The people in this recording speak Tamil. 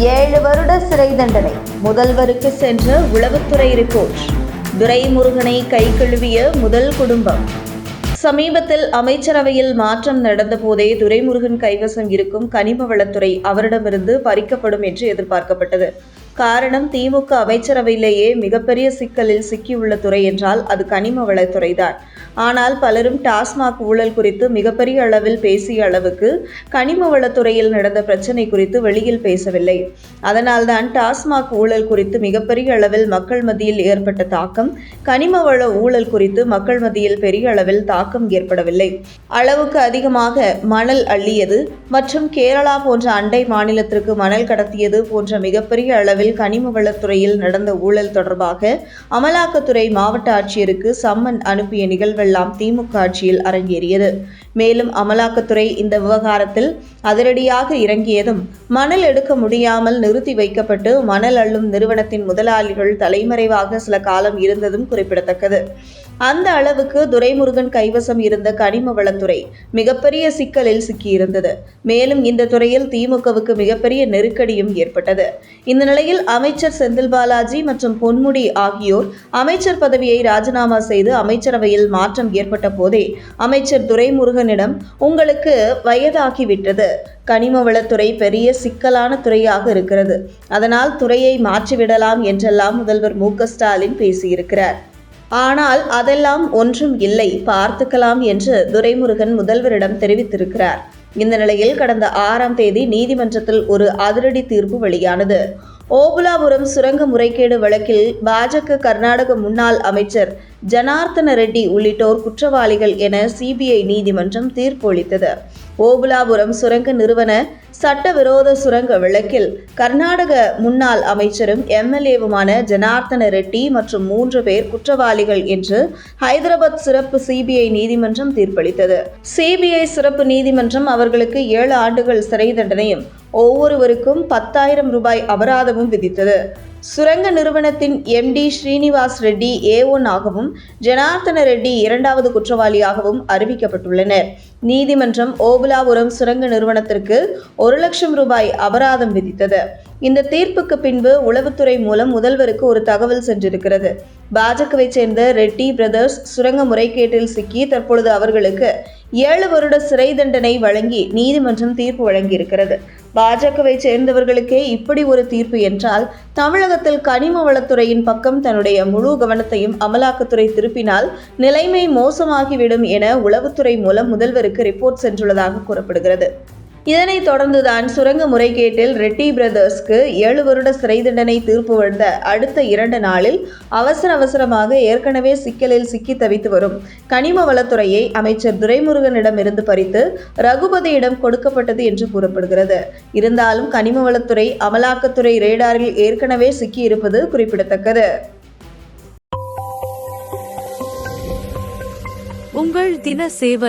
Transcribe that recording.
ஏழு வருட சிறை தண்டனை. முதல்வருக்கு சென்ற உளவுத்துறை ரிப்போர்ட். துரைமுருகனை கை கழுவிய முதல் குடும்பம். சமீபத்தில் அமைச்சரவையில் மாற்றம் நடந்தபோதே துரைமுருகன் கைவசம் இருக்கும் கனிம வளத்துறை அவரிடமிருந்து பறிக்கப்படும் என்று எதிர்பார்க்கப்பட்டது. காரணம் திமுக அமைச்சரவையிலேயே மிகப்பெரிய சிக்கலில் சிக்கியுள்ள துறை என்றால் அது கனிம வளத்துறைதான் ஆனால் பலரும் டாஸ்மாக் ஊழல் குறித்து மிகப்பெரிய அளவில் பேசிய அளவுக்கு கனிம வளத்துறையில் நடந்த பிரச்சனை குறித்து வெளியில் பேசவில்லை. அதனால்தான் டாஸ்மாக் ஊழல் குறித்து மிகப்பெரிய அளவில் மக்கள் மத்தியில் ஏற்பட்ட தாக்கம் கனிம வள ஊழல் குறித்து மக்கள் மத்தியில் பெரிய அளவில் தாக்கம் ஏற்படவில்லை. அளவுக்கு அதிகமாக மணல் அள்ளியது மற்றும் கேரளா போன்ற அண்டை மாநிலத்திற்கு மணல் கடத்தியது போன்ற மிகப்பெரிய அளவில் கனிம வளத்துறையில் நடந்த ஊழல் தொடர்பாக அமலாக்கத்துறை மாவட்ட ஆட்சியருக்கு சம்மன் அனுப்பிய நிகழ்வெல்லாம் திமுக ஆட்சியில் அரங்கேறியது. மேலும் அமலாக்கத்துறை இந்த விவகாரத்தில் அதிரடியாக இறங்கியதும் மணல் எடுக்க முடியாமல் நிறுத்தி வைக்கப்பட்டு மணல் அள்ளும் நிறுவனத்தின் முதலாளிகள் தலைமறைவாக சில காலம் இருந்ததும் குறிப்பிடத்தக்கது. அந்த அளவுக்கு துரைமுருகன் கைவசம் இருந்த கனிம வளத்துறை மிகப்பெரிய சிக்கலில் சிக்கியிருந்தது. மேலும் இந்த துறையில் திமுகவுக்கு மிகப்பெரிய நெருக்கடியும் ஏற்பட்டது. இந்த நிலையில் அமைச்சர் செந்தில் பாலாஜி மற்றும் பொன்முடி ஆகியோர் அமைச்சர் பதவியை ராஜினாமா செய்து அமைச்சரவையில் மாற்றம் ஏற்பட்ட போதே அமைச்சர் துரைமுருகன் துரைமுருகனிடம் உங்களுக்கு வயதாகிவிட்டது. கனிம வளத்துறை பெரிய சிக்கலான துறையாக இருக்கிறது. அதனால் துறையை மாற்றிவிடலாம் என்றெல்லாம் முதல்வர் மு ஸ்டாலின் பேசியிருக்கிறார். ஆனால் அதெல்லாம் ஒன்றும் இல்லை. பார்த்துக்கலாம் என்று துரைமுருகன் முதல்வரிடம் தெரிவித்திருக்கிறார். இந்த நிலையில் கடந்த ஆறாம் தேதி நீதிமன்றத்தில் ஒரு அதிரடி தீர்ப்பு வெளியானது. ஓபுலாபுரம் சுரங்க முறைகேடு வழக்கில் பாஜக கர்நாடக முன்னாள் அமைச்சர் ஜனார்த்தன ரெட்டி உள்ளிட்டோர் குற்றவாளிகள் என சிபிஐ நீதிமன்றம் தீர்ப்பளித்தது. ஓபுலாபுரம் சுரங்க நிறுவன சட்டவிரோத சுரங்க விளக்கில் கர்நாடக முன்னாள் அமைச்சரும் எம்எல்ஏவுமான ஜனார்த்தன ரெட்டி மற்றும் மூன்று பேர் குற்றவாளிகள் என்று ஹைதராபாத் சிறப்பு சிபிஐ நீதிமன்றம் தீர்ப்பளித்தது. சிபிஐ சிறப்பு நீதிமன்றம் அவர்களுக்கு ஏழு ஆண்டுகள் சிறை தண்டனையும் ஒவ்வொருவருக்கும் பத்தாயிரம் ரூபாய் அபராதமும் விதித்தது. சுரங்க நிறுவனத்தின் MD Srinivas Reddy A one ஆகவும் ஜனார்த்தன ரெட்டி இரண்டாவது குற்றவாளியாகவும் அறிவிக்கப்பட்டுள்ளனர். நீதிமன்றம் ஓபுலாபுரம் சுரங்க நிறுவனத்திற்கு ஒரு லட்சம் ரூபாய் அபராதம் விதித்தது. இந்த தீர்ப்புக்கு பின்பு உளவுத்துறை மூலம் முதல்வருக்கு ஒரு தகவல் சென்றிருக்கிறது. பாஜகவை சேர்ந்த ரெட்டி பிரதர்ஸ் சுரங்க முறைகேட்டில் சிக்கி தற்பொழுது அவர்களுக்கு ஏழு வருட சிறை தண்டனை வழங்கி நீதிமன்றம் தீர்ப்பு வழங்கியிருக்கிறது. பாஜகவை சேர்ந்தவர்களுக்கே இப்படி ஒரு தீர்ப்பு என்றால் தமிழகத்தில் கனிம வளத்துறையின் பக்கம் தன்னுடைய முழு கவனத்தையும் அமலாக்கத்துறை திருப்பினால் நிலைமை மோசமாகிவிடும் என உளவுத்துறை மூலம் முதல்வருக்கு ரிப்போர்ட் சென்றுள்ளதாக கூறப்படுகிறது. இதனைத் தொடர்ந்துதான் சுரங்க முறைகேட்டில் ரெட்டி பிரதர்ஸ்க்கு ஏழு வருட சிறை தண்டனை தீர்ப்பு வந்த அடுத்த இரண்டு நாளில் அவசர அவசரமாக ஏற்கனவே சிக்கலில் சிக்கி தவித்து வரும் கனிம வளத்துறையை அமைச்சர் துரைமுருகனிடமிருந்து பறித்து ரகுபதியிடம் கொடுக்கப்பட்டது என்று கூறப்படுகிறது. இருந்தாலும் கனிம வளத்துறை அமலாக்கத்துறை ரேடாரில் ஏற்கனவே சிக்கியிருப்பது குறிப்பிடத்தக்கது. உங்கள் தின சேவல்